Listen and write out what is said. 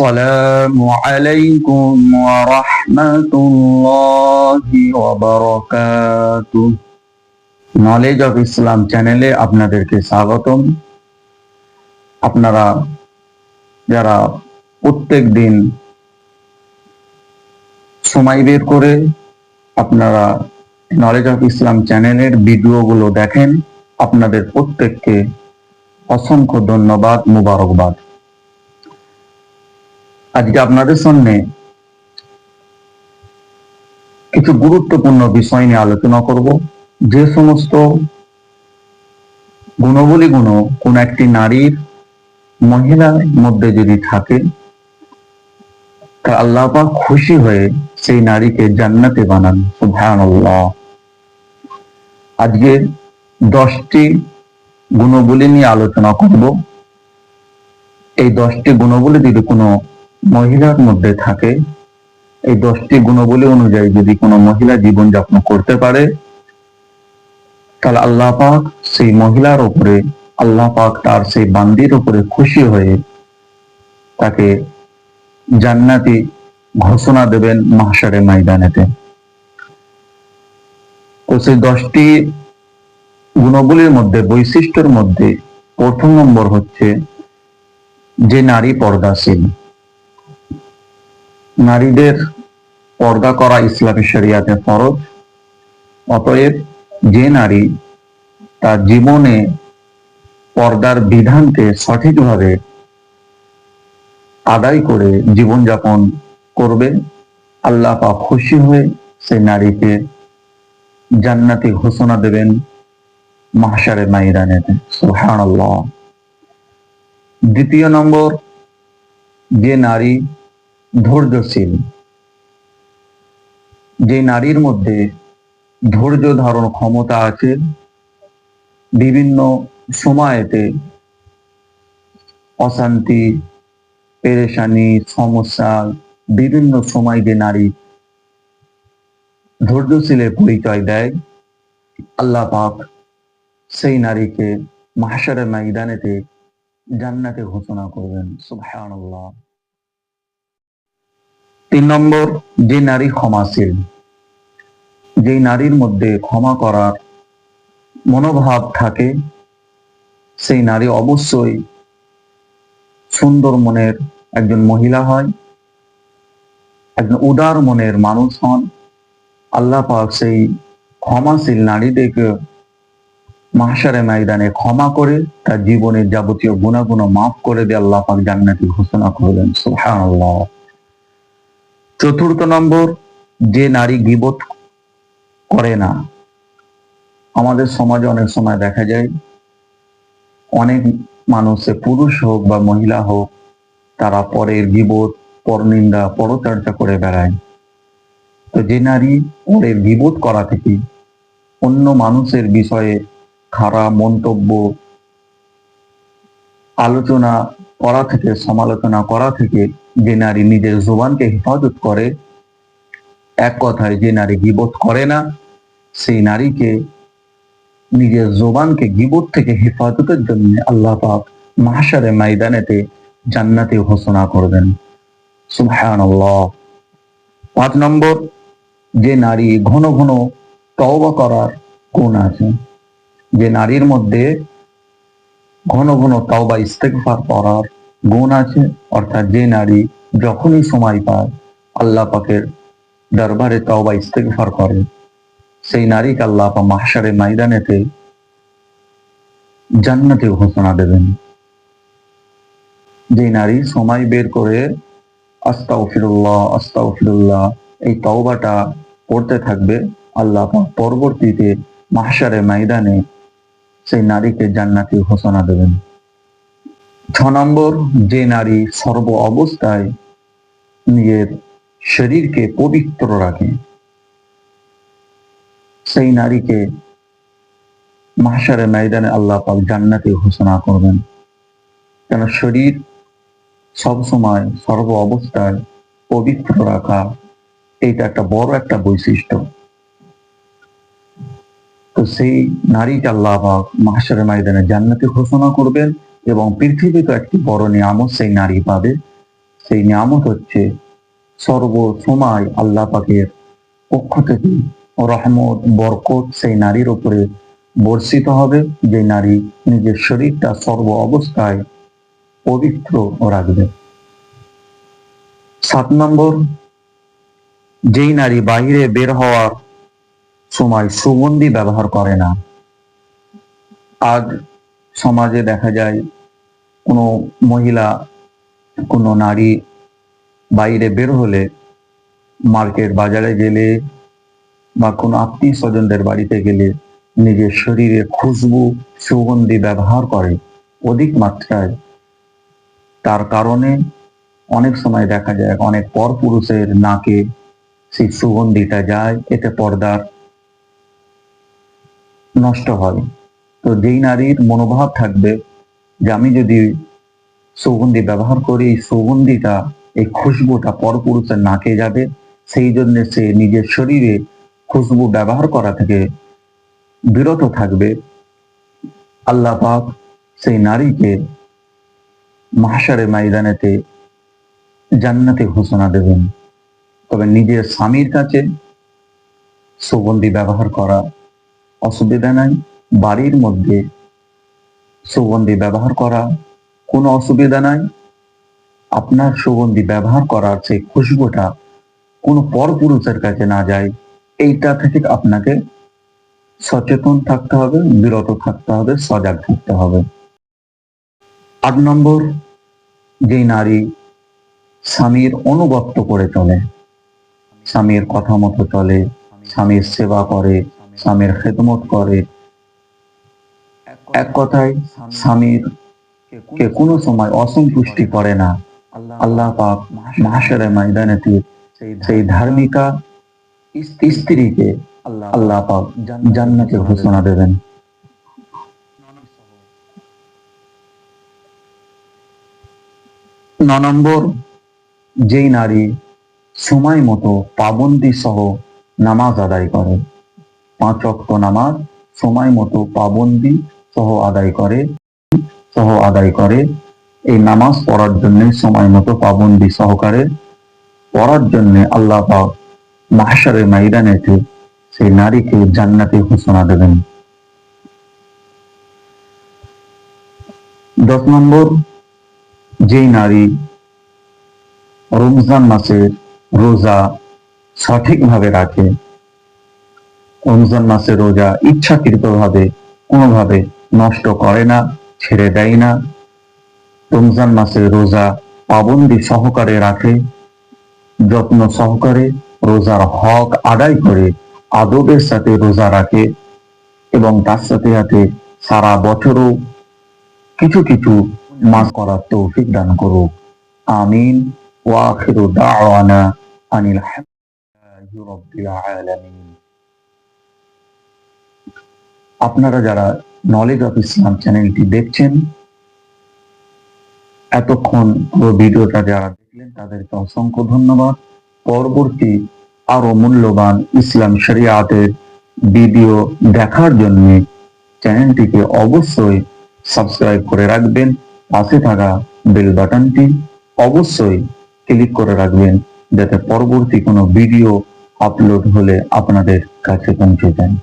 السلام عليكم ورحمة الله وبركاته knowledge of Islam চ্যানেলে আপনাদেরকে স্বাগতম আপনারা যারা প্রত্যেক দিন সময় বের করে আপনারা নলেজ অফ ইসলাম চ্যানেলের ভিডিওগুলো দেখেন আপনাদের প্রত্যেককে অসংখ্য ধন্যবাদ মুবারকবাদ আজকে আপনাদের সামনে কিছু গুরুত্বপূর্ণ বিষয় নিয়ে আলোচনা করব। যে সমস্ত গুণবলীগুলো কোন একটি নারীর মহিলার মধ্যে যদি থাকে, তা আল্লাহ খুশি হয়ে সেই নারীকে জান্নাতে বানান। সুবহানাল্লাহ। আজকে দশটি গুণবলী নিয়ে আলোচনা করব। এই দশটি গুণবলী যদি কোনো মহিলার মধ্যে থাকে এই দশটি গুণবলী অনুযায়ী যদি কোনো মহিলা জীবনযাপন করতে পারে, তাহলে আল্লাহ পাক সেই মহিলার উপরে, আল্লাহ পাক তার সেই বান্দির উপরে খুশি হয়ে তাকে জান্নাতি ঘোষণা দেবেন মাহসারে ময়দানেতে। তো সেই দশটি গুণগুলির মধ্যে, বৈশিষ্ট্যের মধ্যে প্রথম নম্বর হচ্ছে যে নারী পর্দাশীল। নারীদের পর্দা করা ইসলামী শরিয়াতে ফরজ। অতএব যে নারী তার জীবনে পর্দার বিধানকে সঠিকভাবে আদায় করে জীবনযাপন করবে, আল্লাহ পা খুশি হয়ে সেই নারীকে জান্নাতি ঘোষণা দেবেন মাহসারে মাইদানেতে সুবহানাল্লাহ। দ্বিতীয় নম্বর, যে নারী ধৈর্যশীল। যে নারীর মধ্যে ধৈর্য ধারণ ক্ষমতা আছে, বিভিন্ন সময়েতে অশান্তি, পেরেশানি, সমস্যা, বিভিন্ন সময় যে নারী ধৈর্যশীলের পরিচয় দেয়, আল্লাহ পাক সেই নারীকে মাহসারের ময়দানেতে জান্নাতে ঘোষণা করবেন। সুবহানাল্লাহ। তিন নম্বর, যে নারী ক্ষমাশীল যে নারীর মধ্যে ক্ষমা করার মনোভাব থাকে, সেই নারী অবশ্যই সুন্দর মনের একজন মহিলা হয়, একজন উদার মনের মানুষ হন। আল্লাহ পাক সেই ক্ষমাশীল নারীদেরকে মাহসারে ময়দানে ক্ষমা করে তার জীবনের যাবতীয় গুণাগুণ মাফ করে দিয়ে আল্লাহ পাক জান্নাতি ঘোষণা করবেন সুবহানাল্লাহ। চতুর্থ নম্বর, যে নারী গিবত করে না। আমাদের সমাজে অনেক সময় দেখা যায়, অনেক মানুষে পুরুষ হোক বা মহিলা হোক, তারা পরের গিবত, পরনিন্দা, পরচর্চা করে বেড়ায়। তো যে নারী পরের গিবত করা থেকে অন্য মানুষের বিষয়ে খারাপ মন্তব্য, আলোচনা করা থেকে, সমালোচনা করা থেকে যে নারী নিজের জোবানকে হেফাজত করে, এক কথায় যে নারী গিবত করে না, সেই নারীকে নিজের জোবানকে গিবত থেকে হেফাজতের জন্য আল্লাহ পাক মাহসারে ময়দানেতে জান্নাতে ঘোষণা করবেন। সুবহানাল্লাহ। পাঁচ নম্বর, যে নারী ঘন ঘন তওবা করার গুণ আছে। যে নারীর মধ্যে ঘন ঘন তওবা ইস্তেগফার করার গুণ আছে, অর্থাৎ যে নারী যখনই সময় পায়, আল্লাহ পাকের দরবারে তওবা, ইস্তেগফার করে। সেই নারীকে আল্লাহ পা মাহসারে ময়দানেতে জান্নাতে ঘোষণা দেবেন। যে নারী সময় বের করে আস্তাগফিরুল্লাহ আস্তাগফিরুল্লাহ, এই তওবাটা করতে থাকবে, আল্লাহ পরবর্তীতে মাহসারে ময়দানে সেই নারীকে জান্নাতি ঘোষণা দেবেন। ছ নম্বর, যে নারী সর্ব অবস্থায় নিজের শরীরকে পবিত্র রাখে, সেই নারীকে মাহসারে ময়দানে আল্লাহ পাক জান্নাতে ঘোষণা করবেন। কেন শরীর সবসময় সর্ব অবস্থায় পবিত্র রাখা, এইটা একটা বড় একটা বৈশিষ্ট্য। তো সেই নারীকে আল্লাহ পাক মাহসারে ময়দানে জান্নাতে ঘোষণা করবেন। এবং পৃথিবীতে একটি বড় নিয়ামত সেই নারী পাবে সেই নিয়ামত হচ্ছে সর্ব সময় আল্লাহ পাকের পক্ষ থেকে রহমত, বরকত সেই নারীর উপরে বর্ষিত হবে, যে নারী নিজের শরীরটা সর্ব অবস্থায় পবিত্র রাখবে। সাত নম্বর, যেই নারী বাইরে বের হওয়ার সময় সুগন্ধি ব্যবহার করে না, আজ সমাজে দেখা যায়, কোনো মহিলা, কোনো নারী বাইরে বের হলে মার্কেট বাজারে গেলে বা কোনো আত্মীয় স্বজনদের বাড়িতে গেলে নিজের শরীরে খুশবু, সুগন্ধি ব্যবহার করে অধিক মাত্রায়। তার কারণে অনেক সময় দেখা যায় অনেক পর পুরুষের নাকে সেই সুগন্ধিটা যায়, এতে পর্দার নষ্ট হয়। তো যেই নারীর মনোভাব থাকবে যে আমি যদি সুগন্ধি ব্যবহার করি, এই সুগন্ধিটা, এই খুশবুটা পরপুরুষের নাকে যাবে। সেই জন্য সে নিজের শরীরে খুশবু ব্যবহার করা থেকে বিরত থাকবে। আল্লাহ পাক সেই নারীকে মাহসারে ময়দানেতে জান্নাতে ঘোষণা দেবেন। তবে নিজের স্বামীর কাছে সুগন্ধি ব্যবহার করা অসুবিধা নাই। বাড়ির মধ্যে সুগন্ধি ব্যবহার করা কোনো অসুবিধা নাই। আপনার সুগন্ধি ব্যবহার করার সেই খুশবুটা কোনো পরপুরুষের কাছে না যায়, এইটা থেকে আপনাকে সচেতন থাকতে হবে, বিরত থাকতে হবে, সজাগ থাকতে হবে। আট নম্বর, যেই নারী স্বামীর অনুগত্য করে চলে, স্বামীর কথা মতো চলে, স্বামীর সেবা করে, স্বামীর খেদমত করে এক কথায় স্বামীর কে কোনো সময় অসন্তুষ্টি করে না। আল্লাহ পাক মাহাসারে ময়দানেতে সেই ধার্মিকা স্ত্রীকে আল্লাহ পাক জান্নাতে ঘোষণা দেবেন। ন নম্বর, যেই নারী সময় মতো পাবন্দি সহ নামাজ আদায় করে। পাঁচ অক্ত নামাজ, সময় মতো পাবন্দি সহ আদায় করে, সহ আদায় করে। এই নামাজ পড়ার জন্য সময় মতো পাবন্দি সহকারে পড়ার জন্য আল্লাহ পাক মাহসারের ময়দানেতে সেই নারীকে জান্নাতে ঘোষণা দেবেন। দশ নম্বর, যেই নারী রমজান মাসের রোজা সঠিকভাবে রাখে, রমজান মাসের রোজা ইচ্ছাকৃতভাবে কোনোভাবে নষ্ট করে না, ছেড়ে দেয় না। রমজান মাসের রোজা পাবন্দি সহকারে রাখে, যত্ন সহকারে রোজার হক আদায় করে, আদবের সাথে রোজা রাখে এবং তার সাথে সাথে সারা বছরও কিছু কিছু মাস করার তৌফিক দান করুক। আমিন। ওয়াখিরু দাওয়ানা আনিল আপনারা যারা নলেজ অফ ইসলাম চ্যানেলটি দেখছেন। এতক্ষণ ভিডিওটা যারা দেখলেন, তাদেরকে অসংখ্য ধন্যবাদ। পরবর্তী আরও মূল্যবান ইসলাম শরিয়াতের ভিডিও দেখার জন্য চ্যানেলটিকে অবশ্যই সাবস্ক্রাইব করে রাখবেন। পাশে থাকা বেল বাটনটি অবশ্যই ক্লিক করে রাখবেন, যাতে পরবর্তী কোনো ভিডিও আপলোড হলে আপনাদের কাছে পৌঁছে যায়।